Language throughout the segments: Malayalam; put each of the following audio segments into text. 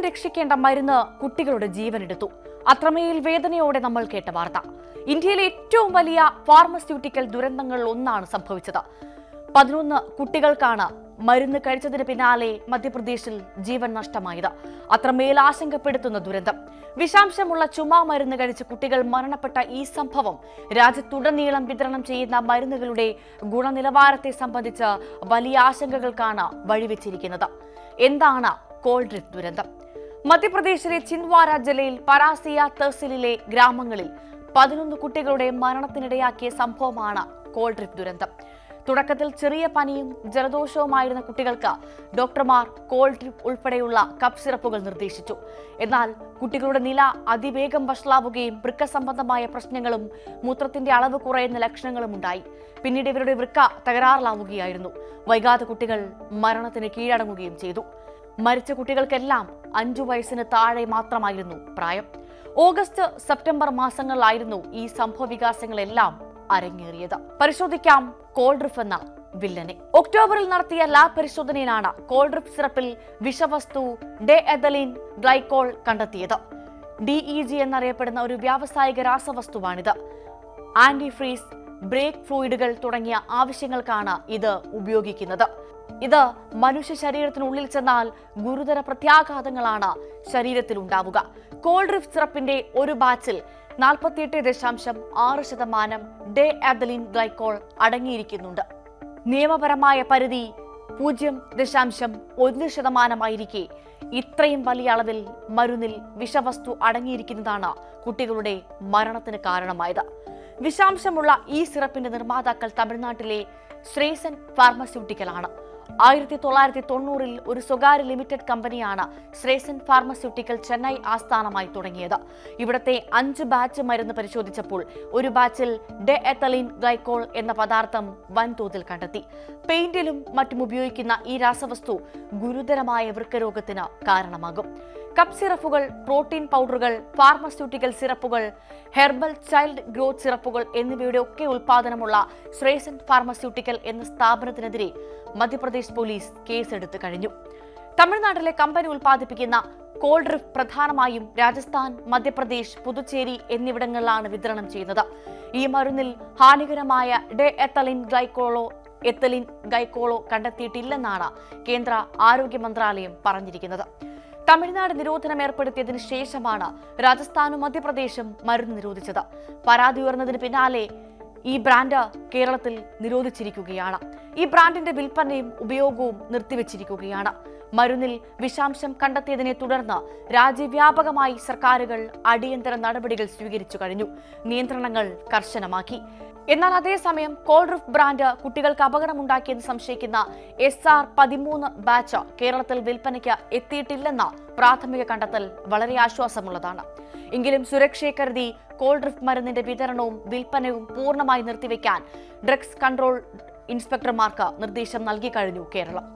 രക്ഷിക്കേണ്ട മരുന്ന് കുട്ടികളുടെ ജീവൻ എടുത്തു അത്രമേൽ വേദനയോടെ നമ്മൾ കേട്ട വാർത്ത. ഇന്ത്യയിലെ ഏറ്റവും വലിയ ഫാർമസ്യൂട്ടിക്കൽ ദുരന്തങ്ങളിൽ ഒന്നാണ് സംഭവിച്ചത്. പതിനൊന്ന് കുട്ടികൾക്കാണ് മരുന്ന് കഴിച്ചതിന് പിന്നാലെ മധ്യപ്രദേശിൽ ജീവൻ നഷ്ടമായത്. അത്രമേൽ ആശങ്കപ്പെടുത്തുന്ന ദുരന്തം. വിഷാംശമുള്ള ചുമ മരുന്ന് കഴിച്ച് കുട്ടികൾ മരണപ്പെട്ട ഈ സംഭവം രാജ്യത്തുടനീളം വിതരണം ചെയ്യുന്ന മരുന്നുകളുടെ ഗുണനിലവാരത്തെ സംബന്ധിച്ച് വലിയ ആശങ്കകൾക്കാണ് വഴിവെച്ചിരിക്കുന്നത്. എന്താണ് കോൾഡ് ഡ്രിഫ്റ്റ് ദുരന്തം. മധ്യപ്രദേശിലെ ചിന്ദ്വാര ജില്ലയിൽ പരാസിയ തഹസിലിലെ ഗ്രാമങ്ങളിൽ പതിനൊന്ന് കുട്ടികളുടെ മരണത്തിനിടയാക്കിയ സംഭവമാണ് കോൾഡ്രിക് ദുരന്തം. തുടക്കത്തിൽ ചെറിയ പനിയും ജലദോഷവുമായിരുന്ന കുട്ടികൾക്ക് ഡോക്ടർമാർ കോൾഡ് ഡ്രിപ്പ് ഉൾപ്പെടെയുള്ള കപ്പ് സിറപ്പുകൾ നിർദ്ദേശിച്ചു. എന്നാൽ കുട്ടികളുടെ നില അതിവേഗം വഷളാവുകയും വൃക്ക സംബന്ധമായ പ്രശ്നങ്ങളും മൂത്രത്തിന്റെ അളവ് കുറയുന്ന ലക്ഷണങ്ങളും ഉണ്ടായി. പിന്നീട് ഇവരുടെ വൃക്ക തകരാറിലാവുകയായിരുന്നു. വൈകാതെ കുട്ടികൾ മരണത്തിന് കീഴടങ്ങുകയും ചെയ്തു. മരിച്ച കുട്ടികൾക്കെല്ലാം അഞ്ചു വയസ്സിന് താഴെ മാത്രമായിരുന്നു പ്രായം. ഓഗസ്റ്റ് സെപ്റ്റംബർ മാസങ്ങളിലായിരുന്നു ഈ സംഭവ വികാസങ്ങളെല്ലാം അരങ്ങേറിയത്. പരിശോധിക്കാം കോൾഡ്രിഫ് എന്ന വില്ലനെ. ഒക്ടോബറിൽ നടത്തിയ ലാബ് പരിശോധനയിലാണ് കോൾഡ്രിഫ് സിറപ്പിൽ വിഷവസ്തു ഡെ എഥലിൻ ഗ്ലൈക്കോൾ കണ്ടെത്തിയത്. ഡിഇജി എന്നറിയപ്പെടുന്ന ഒരു വ്യാവസായിക രാസവസ്തുവാണിത്. ആന്റിഫ്രീസ് ബ്രേക്ക് ഫ്ലൂയിഡുകൾ തുടങ്ങിയ ആവശ്യങ്ങൾക്കാണ് ഇത് ഉപയോഗിക്കുന്നത്. ഇത് മനുഷ്യ ശരീരത്തിനുള്ളിൽ ചെന്നാൽ ഗുരുതര പ്രത്യാഘാതങ്ങളാണ് ശരീരത്തിൽ ഉണ്ടാവുക കോൾഡ് റിഫ് സിറപ്പിന്റെ ഒരു ബാച്ചിൽ നാൽപ്പത്തിയെട്ട് ദശാംശം ആറ് ശതമാനം ഡേ ആദലിൻ ഗ്ലൈക്കോൾ അടങ്ങിയിരിക്കുന്നുണ്ട്. നിയമപരമായ പരിധി പൂജ്യം ദശാംശം ഒന്ന് ശതമാനമായിരിക്കെ ഇത്രയും വലിയ അളവിൽ മരുന്നിൽ വിഷവസ്തു അടങ്ങിയിരിക്കുന്നതാണ് കുട്ടികളുടെ മരണത്തിന് കാരണമായത്. വിഷാംശമുള്ള ഈ സിറപ്പിന്റെ നിർമ്മാതാക്കൾ തമിഴ്നാട്ടിലെ ശ്രേസൻ ഫാർമസ്യൂട്ടിക്കലാണ്. ആയിരത്തി തൊള്ളായിരത്തി തൊണ്ണൂറിൽ ഒരു സ്വകാര്യ ലിമിറ്റഡ് കമ്പനിയാണ് ശ്രേസൻ ഫാർമസ്യൂട്ടിക്കൽ ചെന്നൈ ആസ്ഥാനമായി തുടങ്ങിയത്. ഇവിടത്തെ അഞ്ച് ബാച്ച് മരുന്ന് പരിശോധിച്ചപ്പോൾ ഒരു ബാച്ചിൽ ഡെ എത്തലിൻ ഗ്ലൈക്കോൾ എന്ന പദാർത്ഥം വൻതോതിൽ കണ്ടെത്തി. പെയിന്റിലും മറ്റും ഉപയോഗിക്കുന്ന ഈ രാസവസ്തു ഗുരുതരമായ വൃക്കരോഗത്തിന് കാരണമാകും. കപ്പ് സിറപ്പുകൾ പ്രോട്ടീൻ പൗഡറുകൾ ഫാർമസ്യൂട്ടിക്കൽ സിറപ്പുകൾ ഹെർബൽ ചൈൽഡ് ഗ്രോത്ത് സിറപ്പുകൾ എന്നിവയുടെ ഒക്കെ ഉൽപാദനമുള്ള ശ്രേസൻ ഫാർമസ്യൂട്ടിക്കൽ എന്ന സ്ഥാപനത്തിനെതിരെ മധ്യപ്രദേശ് പോലീസ് കേസെടുത്തു കഴിഞ്ഞു. തമിഴ്നാട്ടിലെ കമ്പനി ഉൽപ്പാദിപ്പിക്കുന്ന കോൾഡ് കോൾഡ്രിഫ് പ്രധാനമായും രാജസ്ഥാൻ മധ്യപ്രദേശ് പുതുച്ചേരി എന്നിവിടങ്ങളിലാണ് വിതരണം ചെയ്യുന്നത്. ഈ മരുന്നിൽ ഹാനികരമായ ഡെ എത്തലിൻ ഗ്ലൈക്കോളോ എത്തലിൻ ഗൈക്കോളോ കണ്ടെത്തിയിട്ടില്ലെന്നാണ് കേന്ദ്ര ആരോഗ്യ മന്ത്രാലയം പറഞ്ഞിരിക്കുന്നത്. തമിഴ്നാട് നിരോധനം ഏർപ്പെടുത്തിയതിനു ശേഷമാണ് രാജസ്ഥാനും മധ്യപ്രദേശും മരുന്ന് നിരോധിച്ചത്. പരാതി ഉയർന്നതിന് പിന്നാലെ ഈ ബ്രാൻഡ് കേരളത്തിൽ നിരോധിച്ചിരിക്കുകയാണ്. ഈ ബ്രാൻഡിന്റെ വിൽപ്പനയും ഉപയോഗവും നിർത്തിവച്ചിരിക്കുകയാണ്. മരുന്നിൽ വിഷാംശം കണ്ടെത്തിയതിനെ തുടർന്ന് രാജ്യവ്യാപകമായി സർക്കാരുകൾ അടിയന്തര നടപടികൾ സ്വീകരിച്ചു കഴിഞ്ഞു. നിയന്ത്രണങ്ങൾ കർശനമാക്കി. എന്നാൽ അതേസമയം കോൾഡ്രിഫ് ബ്രാൻഡ് കുട്ടികൾക്ക് അപകടമുണ്ടാക്കിയെന്ന് സംശയിക്കുന്ന എസ് ആർ പതിമൂന്ന് ബാച്ച് കേരളത്തിൽ വിൽപ്പനയ്ക്ക് എത്തിയിട്ടില്ലെന്ന പ്രാഥമിക കണ്ടെത്തൽ വളരെ ആശ്വാസമുള്ളതാണ്. എങ്കിലും സുരക്ഷയെ കരുതി കോൾഡ്രിഫ് മരുന്നിന്റെ വിതരണവും വിൽപ്പനയും പൂർണമായി നിർത്തിവെക്കാൻ ഡ്രഗ്സ് കൺട്രോൾ ഇൻസ്പെക്ടർമാർക്ക് നിർദ്ദേശം നൽകി കഴിഞ്ഞു കേരളം.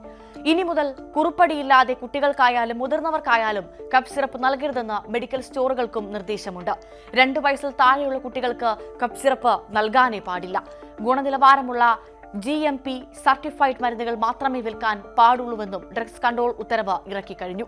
ഇനി മുതൽ കുറുപ്പടിയില്ലാതെ കുട്ടികൾക്കായാലും മുതിർന്നവർക്കായാലും കപ്പ് സിറപ്പ് നൽകരുതെന്ന് മെഡിക്കൽ സ്റ്റോറുകൾക്കും നിർദ്ദേശമുണ്ട്. രണ്ട് വയസ്സിൽ താഴെയുള്ള കുട്ടികൾക്ക് കപ്പ് സിറപ്പ് നൽകാനേ പാടില്ല. ഗുണനിലവാരമുള്ള ജി എം പി സർട്ടിഫൈഡ് മരുന്നുകൾ മാത്രമേ വിൽക്കാൻ പാടുള്ളൂവെന്നും ഡ്രഗ്സ് കൺട്രോൾ ഉത്തരവ് ഇറക്കിക്കഴിഞ്ഞു.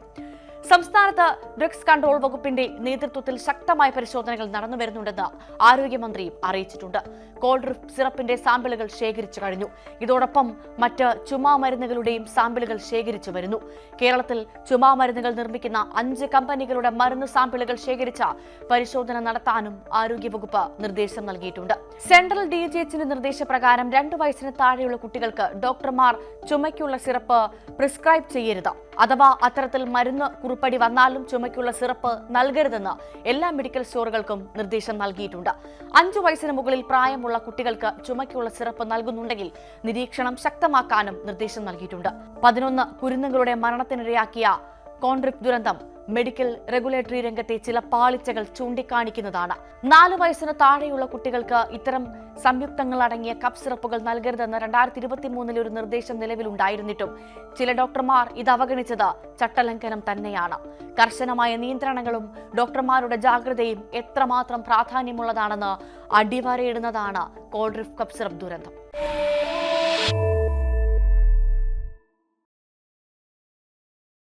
സംസ്ഥാനത്ത് ഡ്രഗ്സ് കൺട്രോൾ വകുപ്പിന്റെ നേതൃത്വത്തിൽ ശക്തമായ പരിശോധനകൾ നടന്നു വരുന്നുണ്ടെന്ന് ആരോഗ്യമന്ത്രിയും അറിയിച്ചിട്ടുണ്ട്. കോൾഡ് സിറപ്പിന്റെ സാമ്പിളുകൾ ശേഖരിച്ചു കഴിഞ്ഞു. ഇതോടൊപ്പം മറ്റ് ചുമാ മരുന്നുകളുടെയും സാമ്പിളുകൾ ശേഖരിച്ചു വരുന്നു. കേരളത്തിൽ ചുമാ മരുന്നുകൾ നിർമ്മിക്കുന്ന അഞ്ച് കമ്പനികളുടെ മരുന്ന് സാമ്പിളുകൾ ശേഖരിച്ച പരിശോധന നടത്താനും ആരോഗ്യവകുപ്പ് നിർദ്ദേശം നൽകിയിട്ടുണ്ട്. സെൻട്രൽ ഡി ജി എച്ചിന്റെ നിർദ്ദേശപ്രകാരം രണ്ടു വയസ്സിന് താഴെയുള്ള കുട്ടികൾക്ക് ഡോക്ടർമാർ ചുമയ്ക്കുള്ള സിറപ്പ് പ്രിസ്ക്രൈബ് ചെയ്യരുത്. അഥവാ അത്തരത്തിൽ മരുന്ന് കുറിപ്പടി വന്നാലും ചുമയ്ക്കുള്ള സിറപ്പ് നൽകരുതെന്ന് എല്ലാ മെഡിക്കൽ സ്റ്റോറുകൾക്കും നിർദ്ദേശം നൽകിയിട്ടുണ്ട്. അഞ്ചു വയസ്സിന് മുകളിൽ പ്രായമുള്ള കുട്ടികൾക്ക് ചുമയ്ക്കുള്ള സിറപ്പ് നൽകുന്നുണ്ടെങ്കിൽ നിരീക്ഷണം ശക്തമാക്കാനും നിർദ്ദേശം നൽകിയിട്ടുണ്ട്. പതിനൊന്ന് കുരുന്നുകളുടെ മരണത്തിനിടയാക്കിയ കോൺട്രിപ്പ് ദുരന്തം മെഡിക്കൽ റെഗുലേറ്ററി രംഗത്തെ ചില പാളിച്ചകൾ ചൂണ്ടിക്കാണിക്കുന്നതാണ്. നാല് വയസ്സിന് താഴെയുള്ള കുട്ടികൾക്ക് ഇത്തരം സംയുക്തങ്ങൾ അടങ്ങിയ കപ്പ് സിറപ്പുകൾ നൽകരുതെന്ന് രണ്ടായിരത്തി ഇരുപത്തി മൂന്നിൽ ഒരു നിർദ്ദേശം നിലവിലുണ്ടായിരുന്നിട്ടും ചില ഡോക്ടർമാർ ഇത് അവഗണിച്ചത് ചട്ടലംഘനം തന്നെയാണ്. കർശനമായ നിയന്ത്രണങ്ങളും ഡോക്ടർമാരുടെ ജാഗ്രതയും എത്രമാത്രം പ്രാധാന്യമുള്ളതാണെന്ന് അടിവരയിടുന്നതാണ് കോൾഡ്രിഫ് കപ്പ് സിറപ്പ് ദുരന്തം.